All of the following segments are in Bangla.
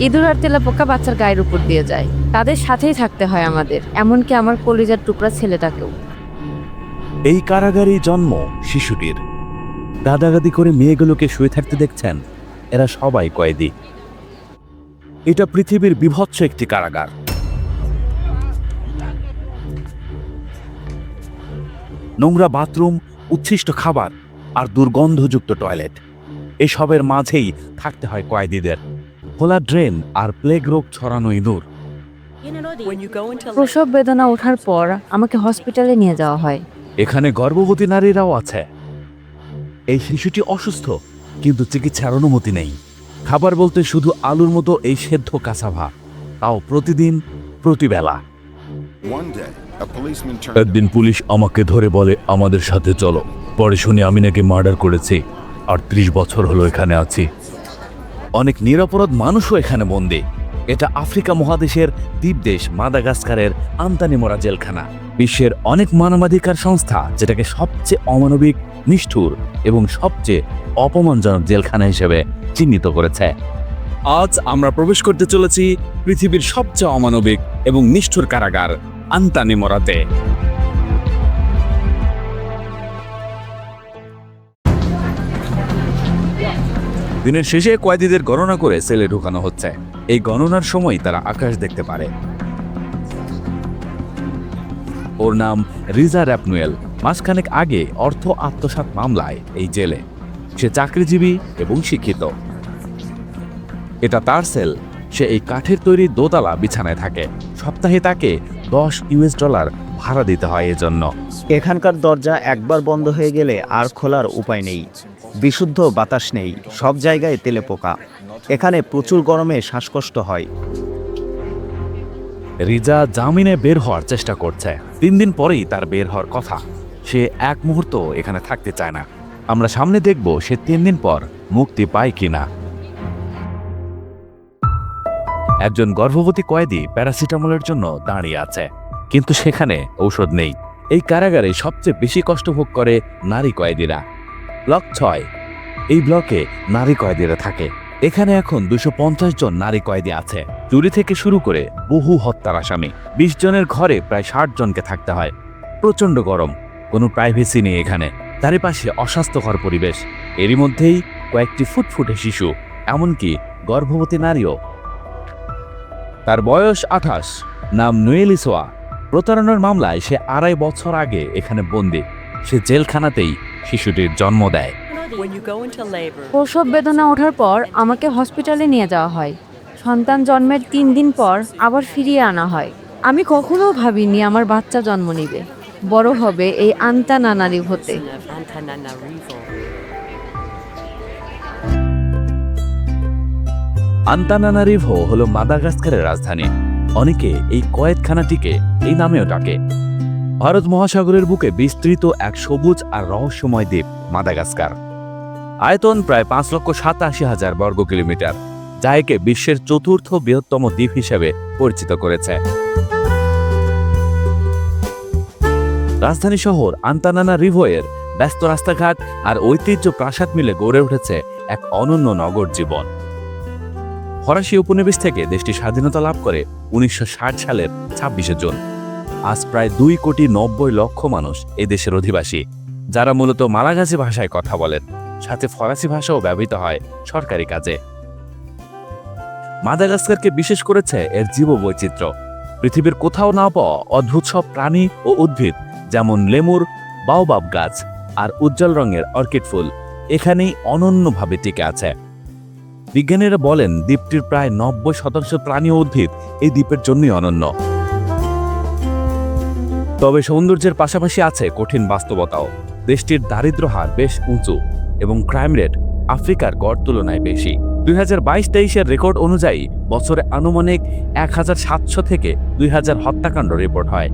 ইঁদুর আর তেলাপোকা বাচ্চার গায়ের উপর দিয়ে যায়। তাদের সাথেই থাকতে হয় আমাদের, এমনকি আমার কলিজার টুকরা ছেলেটাকেও। এই কারাগারেই জন্ম শিশুটির। গাদাগাদি করে মেয়েগুলোকে শুয়ে থাকতে দেখছেন এরা সবাই কয়েদি। এটা পৃথিবীর বিভৎস একটি কারাগার। নোংরা বাথরুম, উচ্ছিষ্ট খাবার আর দুর্গন্ধযুক্ত টয়লেট। এসবের মাঝেই থাকতে হয় কয়েদিদের। খোলা ড্রেন আর প্লেগ রোগ ছড়ানো ইঁদুর প্রসব বেদনা ওঠার পর আমাকে হসপিটালে নিয়ে যাওয়া হয়। এখানে গর্ভবতী নারীরাও আছে। এই শিশুটি অসুস্থ কিন্তু চিকিৎসার অনুমতি নেই। খাবার বলতে শুধু আলুর মতো এই সেদ্ধ কাঁচাভা তাও প্রতিদিন প্রতিবেলা। একদিন পুলিশ আমাকে ধরে বলে আমাদের সাথে চলো। পরে শুনে আমি নাকি মার্ডার করেছি আর ত্রিশ বছর হলো এখানে আছি। অনেক নিরাপরাধ মানুষও এখানে বন্দী। এটা আফ্রিকা মহাদেশের দ্বীপদেশ মাদাগাস্কারের আন্তানিমোরা জেলখানা। বিশ্বের অনেক মানবাধিকার সংস্থা যেটাকে সবচেয়ে অমানবিক, নিষ্ঠুর এবং সবচেয়ে অপমানজনক জেলখানা হিসেবে চিহ্নিত করেছে। আজ আমরা প্রবেশ করতে চলেছি পৃথিবীর সবচেয়ে অমানবিক এবং নিষ্ঠুর কারাগার আন্তানিমোরাতে। দিনের শেষে কয়েদিদের গণনা করে সেলে ঢুকানো হচ্ছে। এই গণনার সময় তারা আকাশ দেখতে পারে। ওর নাম রিজা র্যাপনুয়েল মাসখানেক আগে অর্থ আত্মসাৎ মামলায় এই জেলে। সে চাকরিজীবী এবং শিক্ষিত। এটা তার সেল। সে এই কাঠের তৈরি দোতলা বিছানায় থাকে। সপ্তাহে তাকে দশ ইউএস ডলার ভাড়া দিতে হয় এজন্য। এখানকার দরজা একবার বন্ধ হয়ে গেলে আর খোলার উপায় নেই। বিশুদ্ধ বাতাস নেই, সব জায়গায় তেলে পোকা। এখানে প্রচুর গরমে শ্বাসকষ্ট হয়। রিজা জামিনে বের হওয়ার চেষ্টা করছে। তিন দিন পরেই তার বের হওয়ার কথা। সে এক মুহূর্ত এখানে থাকতে চায় না। আমরা সামনে দেখব সে তিন দিন পর মুক্তি পায় কিনা। একজন গর্ভবতী কয়েদি প্যারাসিটামলের জন্য দাঁড়িয়ে আছে। কিন্তু সেখানে ঔষধ নেই। এই কারাগারে সবচেয়ে বেশি কষ্ট ভোগ করে নারী কয়েদিরা। ব্লক ছয়। এই ব্লকে নারী কয়েদিরা থাকে। এখানে এখন দুশো জন নারী কয়েদি আছে। চুরি থেকে শুরু করে বহু হত্যার আসামি। বিশ জনের ঘরে প্রায় ষাট জনকে থাকতে হয়। প্রচণ্ড গরম। কোনো প্রাইভেসি নেই এখানে। চারিপাশে অস্বাস্থ্যকর পরিবেশ। এরই মধ্যেই কয়েকটি ফুটফুটে শিশু, এমনকি গর্ভবতী নারীও। তার বয়স আঠাশ। নাম নুয়েলিসোয়া প্রতারণার মামলায় সে আড়াই বছর আগে এখানে বন্দি। সে জেলখানাতেই শিশুটির জন্ম দেয়. প্রসব বেদনা ওঠার পর আমাকে হসপিটালে নিয়ে যাওয়া হয়। সন্তান জন্মের তিন দিন পর আবার ফিরিয়ে আনা হয়। আমি কখনো ভাবিনি আমার বাচ্চা জন্ম নিবে। বড় হবে এই আন্তা নানারি হতে. আন্তানানারিভো হল মাদাগাস্কারের রাজধানী। অনেকে এই কয়েদখানাটিকে এই নামেও ডাকে। ভারত মহাসাগরের বুকে বিস্তৃত এক সবুজ আর রহস্যময় দ্বীপ, মাদাগাস্কার। আয়তন প্রায় পাঁচ লক্ষ সাতাশি হাজার বর্গ কিলোমিটার, যা একে বিশ্বের চতুর্থ বৃহত্তম দ্বীপ হিসেবে পরিচিত করেছে। রাজধানী শহর আন্তানানা রিভোয়ের ব্যস্ত রাস্তাঘাট আর ঐতিহ্য প্রাসাদ মিলে গড়ে উঠেছে এক অনন্য নগর জীবন। ফরাসি উপনিবেশ থেকে দেশটি স্বাধীনতা লাভ করে উনিশশো ষাট সালের ছাব্বিশে জুন। আজ প্রায় দুই কোটি নব্বই লক্ষ মানুষ এ দেশের অধিবাসী, যারা মূলত মালাগাজি ভাষায় কথা বলেন। সাথে ফরাসি ভাষাও ব্যবহৃত হয় সরকারি কাজে। মাদাগাস্কারকে বিশেষ করেছে এর জীববৈচিত্র্য। পৃথিবীর কোথাও না পাওয়া অদ্ভুত সব প্রাণী ও উদ্ভিদ, যেমন লেমুর, বাওবাব গাছ আর উজ্জ্বল রঙের অর্কিড ফুল এখানেই অনন্যভাবে টিকে আছে। বিজ্ঞানীরা বলেন, দ্বীপটির প্রায় নব্বই শতাংশ প্রাণী ও উদ্ভিদ এই দ্বীপের জন্যই অনন্য। তবে সৌন্দর্যের পাশাপাশি আছে কঠিন বাস্তবতাও। দেশটির দারিদ্র হার বেশ উঁচু এবং ক্রাইম রেট আফ্রিকার গড় তুলনায় বেশি। দুই হাজার বাইশ তেইশের রেকর্ড অনুযায়ী বছরে আনুমানিক এক হাজার সাতশো থেকে দুই হাজার হত্যাকাণ্ড রিপোর্ট হয়।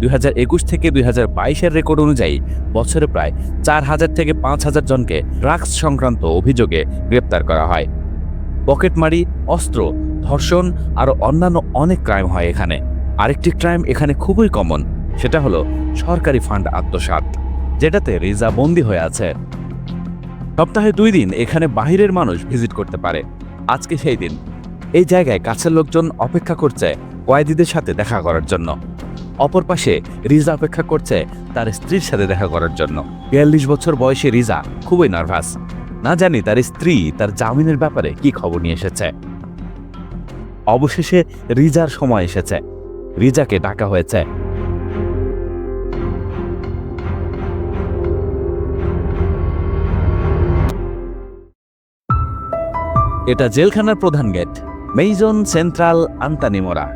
দুই হাজার একুশ থেকে দুই হাজার বাইশের রেকর্ড অনুযায়ী বছরে প্রায় চার হাজার থেকে পাঁচ হাজার জনকে ড্রাগস সংক্রান্ত অভিযোগে গ্রেপ্তার করা হয়। পকেটমারি, অস্ত্র, ধর্ষণ আরও অন্যান্য অনেক ক্রাইম হয় এখানে। আরেকটি ক্রাইম এখানে খুবই কমন সেটা হলো সরকারি ফান্ড আত্মসাৎ, যেটাতে রিজা বন্দী হয়ে আছে। সপ্তাহে দুই দিন এখানে বাহিরের মানুষ ভিজিট করতে পারে। আজকে সেই দিন। এই জায়গায় কাছের লোকজন অপেক্ষা করছে কয়েদিদের সাথে দেখা করার জন্য। অপর পাশে রিজা অপেক্ষা করছে তার স্ত্রীর সাথে দেখা করার জন্য। বিয়াল্লিশ বছর বয়সে রিজা খুবই নার্ভাস। না জানি তার স্ত্রী তার জামিনের ব্যাপারে কি খবর নিয়ে এসেছে। অবশেষে রিজার সময় এসেছে। রিজাকে ডাকা হয়েছে। এটা জেলখানার প্রধান গেট, মেইজন সেন্ট্রাল আন্তানিমোরা।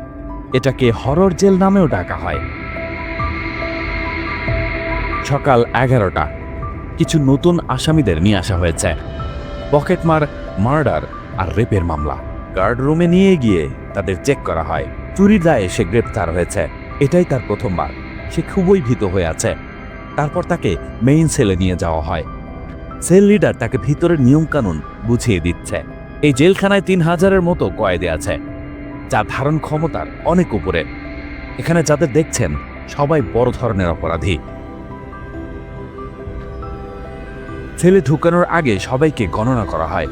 এটাকে হরর জেল নামেও ডাকা হয়। সকাল এগারোটা, কিছু নতুন আসামিদের নিয়ে আসা হয়েছে। পকেটমার, মার্ডার আর রেপের মামলা। গার্ড রুমে নিয়ে গিয়ে তাদের চেক করা হয়। চুরির দায়ে সে গ্রেপ্তার হয়েছে। এটাই তার প্রথমবার। সে খুবই ভীত হয়ে আছে। তারপর তাকে মেইন সেলে নিয়ে যাওয়া হয়। সেল লিডার তাকে ভিতরের নিয়মকানুন বুঝিয়ে দিচ্ছে। এই জেলখানায় তিন হাজারের মতো কয়েদে আছে, যা ধারণ ক্ষমতার অনেক উপরে। এখানে যাদের দেখছেন, সবাই বড় ধরনের অপরাধী। ছেলে ঢুকানোর আগে সবাইকে গণনা করা হয়।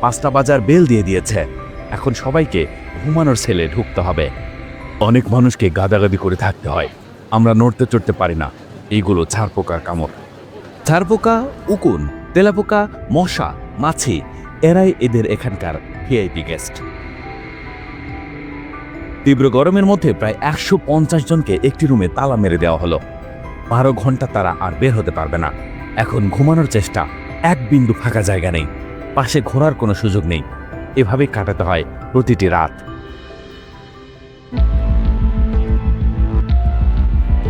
পাঁচটা বাজার বেল দিয়ে দিয়েছে। এখন সবাইকে ঘুমানোর ছেলে ঢুকতে হবে। অনেক মানুষকে গাদাগাদি করে থাকতে হয়। আমরা নড়তে চড়তে পারি না। এইগুলো ছাড়পোকার কামড়। ছাড়পোকা উকুন, তেলাপোকা, মশা, মাছি এরাই এদের এখানকার ভিআইপি গেস্ট। তীব্র গরমের মধ্যে প্রায় একশো পঞ্চাশ জনকে একটি রুমে তালা মেরে দেওয়া হলো। বারো ঘণ্টা তারা আর বের হতে পারবে না। এখন ঘুমানোর চেষ্টা, এক বিন্দু ফাঁকা জায়গা নেই। পাশে ঘোরার কোনো সুযোগ নেই। এভাবেই কাটাতে হয় প্রতিটি রাত।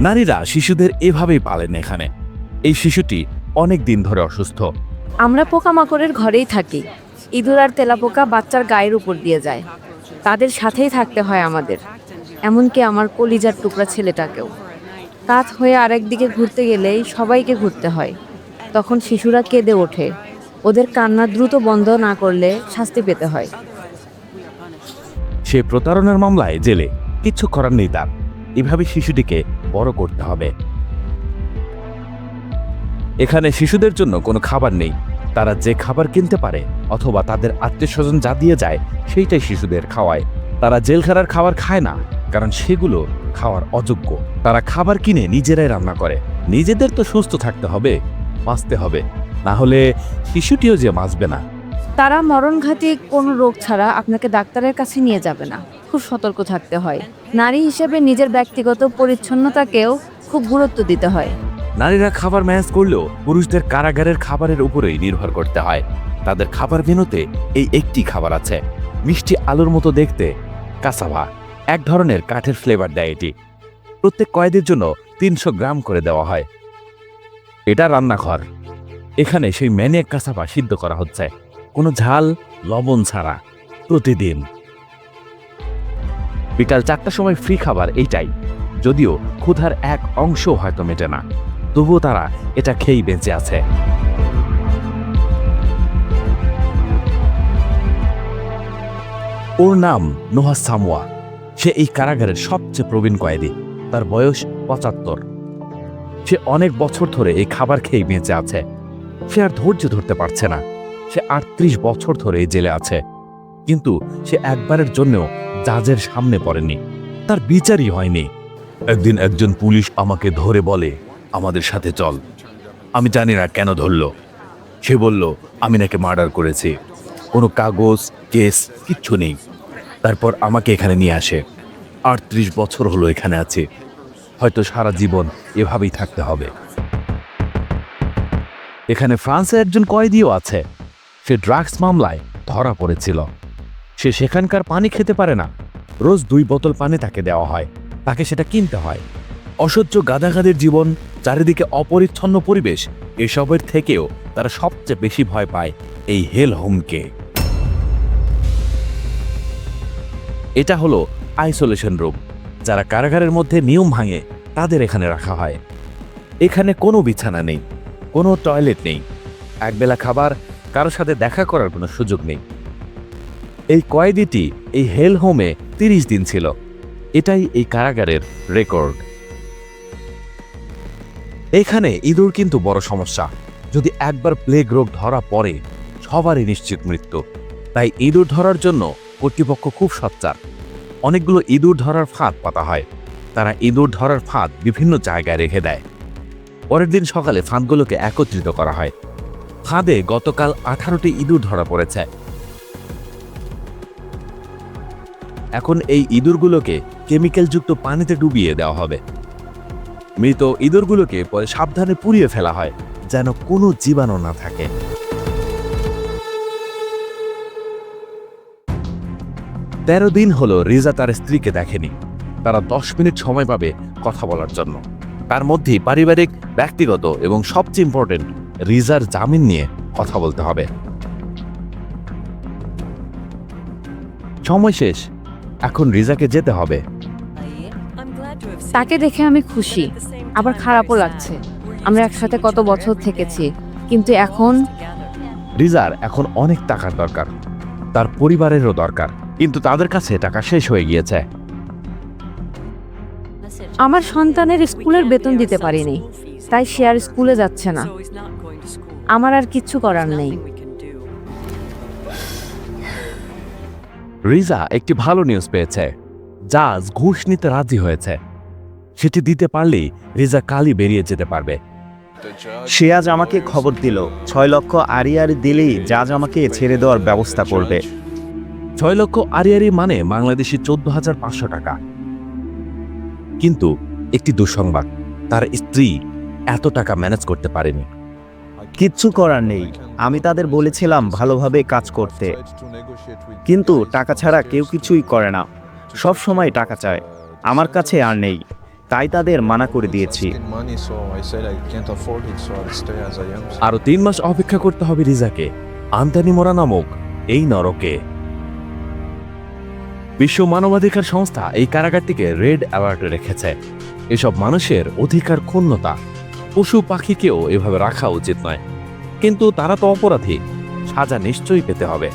নারীরা শিশুদের এভাবেই পালেন এখানে। এই শিশুটি অনেক দিন ধরে অসুস্থ। আমরা পোকামাকড়ের ঘরেই থাকি। ইঁদুর আর তেলাপোকা বাচ্চার গায়ের উপর দিয়ে যায়। তাদের সাথেই থাকতে হয় আমাদের। এমনকি আমার কলিজার টুকরা ছেলেটাকেও। রাত হয়ে আরেক দিকে ঘুরতে গেলেই সবাইকে ঘুরতে হয়। তখন শিশুরা কেঁদে ওঠে। ওদের কান্না দ্রুত বন্ধ না করলে শাস্তি পেতে হয়। সে প্রতারণার মামলায় জেলে। কিচ্ছু করার নেই তার। এভাবে শিশুটিকে বড় করতে হবে। এখানে শিশুদের জন্য কোনো খাবার নেই। তারা যে খাবার কিনতে পারে অথবা তাদের আত্মীয় স্বজন যা দিয়ে যায় সেইটাই শিশুদের খাওয়ায়। তারা জেলখানার খাবার খায় না কারণ সেগুলো খাওয়ার অযোগ্য। তারা খাবার কিনে নিজেরাই রান্না করে। নিজেদের তো সুস্থ থাকতে হবে বাঁচতে হবে। না হলে শিশুটিও যে বাঁচবে না। তারা মরণঘাতী কোনো রোগ ছাড়া আপনাকে ডাক্তারের কাছে নিয়ে যাবে না। খুব সতর্ক থাকতে হয়। নারী হিসেবে নিজের ব্যক্তিগত পরিচ্ছন্নতাকেও খুব গুরুত্ব দিতে হয়। নারীরা খাবার ম্যানেজ করলেও পুরুষদের কারাগারের খাবারের উপরেই নির্ভর করতে হয়। তাদের খাবার মেনুতে এই একটি খাবার আছে। মিষ্টি আলুর মতো দেখতে। কাসাভা এক ধরনের কাঠের ফ্লেভার দেয় এটি। প্রত্যেক কয়েদের জন্য তিনশো গ্রাম করে দেওয়া হয়। এটা রান্নাঘর। এখানে সেই ম্যানিয়াক কাসাভা সিদ্ধ করা হচ্ছে। কোনো ঝাল, লবণ ছাড়া। প্রতিদিন। বিকাল চারটার সময় ফ্রি খাবার এইটাই। যদিও ক্ষুধার এক অংশ হয়তো মেটে না। তবুও তারা এটা খেয়েই বেঁচে আছে। ওর নাম নোহা সামোয়া সে এই কারাগারের সবচেয়ে প্রবীণ কয়েদি। তার বয়স পঁচাত্তর। সে অনেক বছর ধরে এই খাবার খেয়ে বেঁচে আছে। সে আর ধৈর্য ধরতে পারছে না। সে আটত্রিশ বছর ধরে এই জেলে আছে। কিন্তু সে একবারের জন্যও জাজের সামনে পড়েনি। তার বিচারই হয়নি। একদিন একজন পুলিশ আমাকে ধরে বলে, আমাদের সাথে চল। আমি জানি না কেন ধরল। সে বলল, আমি নাকি মার্ডার করেছি। কোনো কাগজ, কেস, কিচ্ছু নেই। তারপর আমাকে এখানে নিয়ে আসে। আটত্রিশ বছর হলো এখানে আছে। হয়তো সারা জীবন এভাবেই থাকতে হবে। এখানে ফ্রান্সে একজন কয়েদিও আছে। সে ড্রাগস মামলায় ধরা পড়েছিল। সে সেখানকার পানি খেতে পারে না। রোজ দুই বোতল পানি তাকে দেওয়া হয়। তাকে সেটা কিনতে হয়। অসহ্য গাদাগাদের জীবন, চারিদিকে অপরিচ্ছন্ন পরিবেশ, এসবের থেকেও তারা সবচেয়ে বেশি ভয় পায় এই হেল হোমকে এটা হলো আইসোলেশন রুম যারা কারাগারের মধ্যে নিয়ম ভাঙে, তাদের এখানে রাখা হয়। এখানে কোনো বিছানা নেই, কোনো টয়লেট নেই, একবেলা খাবার কারও সাথে দেখা করার কোনো সুযোগ নেই। এই কয়েদিটি এই হেল হোমে তিরিশ দিন ছিল। এটাই এই কারাগারের রেকর্ড এখানে ইঁদুর কিন্তু বড় সমস্যা। যদি একবার প্লেগ রোগ ধরা পড়ে, সবারই নিশ্চিত মৃত্যু। তাই ইঁদুর ধরার জন্য কর্তৃপক্ষ খুব সচ্চার। অনেকগুলো ইঁদুর ধরার ফাঁদ পাতা হয়। তারা ইঁদুর ধরার ফাঁদ বিভিন্ন জায়গায় রেখে দেয়। পরের দিন সকালে ফাঁদগুলোকে একত্রিত করা হয়। ফাঁদে গতকাল আঠারোটি ইঁদুর ধরা পড়েছে। এখন এই ইঁদুরগুলোকে কেমিক্যালযুক্ত পানিতে ডুবিয়ে দেওয়া হবে। মৃত ইঁদুরগুলোকে পরে সাবধানে পুড়িয়ে ফেলা হয়, যেন কোনো জীবাণু না থাকে। তেরো দিন হলো রিজা তার স্ত্রীকে দেখেনি। তারা দশ মিনিট সময় পাবে কথা বলার জন্য। তার মধ্যেই পারিবারিক ব্যক্তিগত এবং সবচেয়ে ইম্পর্টেন্ট রিজার জামিন নিয়ে কথা বলতে হবে। সময় শেষ। এখন রিজাকে যেতে হবে। তাকে দেখে আমি খুশি। আবার খারাপও লাগছে। আমরা একসাথে কত বছর থেকেছি কিন্তু এখন রিজার এখন অনেক টাকার দরকার। তার পরিবারেরও দরকার। কিন্তু তাদের কাছে টাকা শেষ হয়ে গিয়েছে। আমার সন্তানের স্কুলের বেতন দিতে পারিনি তাই সে আর স্কুলে যাচ্ছে না। আমার আর কিচ্ছু করার নেই। রিজা একটি ভালো নিউজ পেয়েছে জাজ ঘুষ নিতে রাজি হয়েছে। সেটি দিতে পারলেই রিজা কালই বেরিয়ে যেতে পারবে। সে আজ আমাকে খবর দিল ছয় লক্ষ আড়ি দিলেই জাজ আমাকে ছেড়ে দেওয়ার ব্যবস্থা করবে। ছয় লক্ষ আরিয়ারি মানে বাংলাদেশি চোদ্দ হাজার পাঁচশো টাকা। কিন্তু একটি দুঃসংবাদ তার স্ত্রী এত টাকা ম্যানেজ করতে পারেনি। কিচ্ছু করার নেই। আমি তাদের বলেছিলাম ভালোভাবে কাজ করতে। কিন্তু টাকা ছাড়া কেউ কিছুই করে না। সব সময় টাকা চায়। আমার কাছে আর নেই। তাই তাদের মানা করে দিয়েছি। money, so I said I can't afford it, so I'll stay as I am. আরও তিন মাস অপেক্ষা করতে হবে রিজাকে। আন্তানি মোরা নামক এই নরকে বিশ্ব মানবাধিকার সংস্থা এই কারাগারটিকে রেড অ্যাওয়ার্ডে রেখেছে। এসব মানুষের অধিকার ক্ষুণ্ণতা, পশু পাখিকেও এভাবে রাখা উচিত নয়। কিন্তু তারা তো অপরাধী, সাজা নিশ্চয়ই পেতে হবে।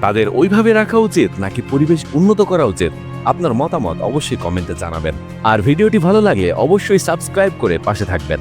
তাদের ওইভাবে রাখা উচিত নাকি পরিবেশ উন্নত করা উচিত, আপনার মতামত অবশ্যই কমেন্টে জানাবেন। আর ভিডিওটি ভালো লাগলে অবশ্যই সাবস্ক্রাইব করে পাশে থাকবেন।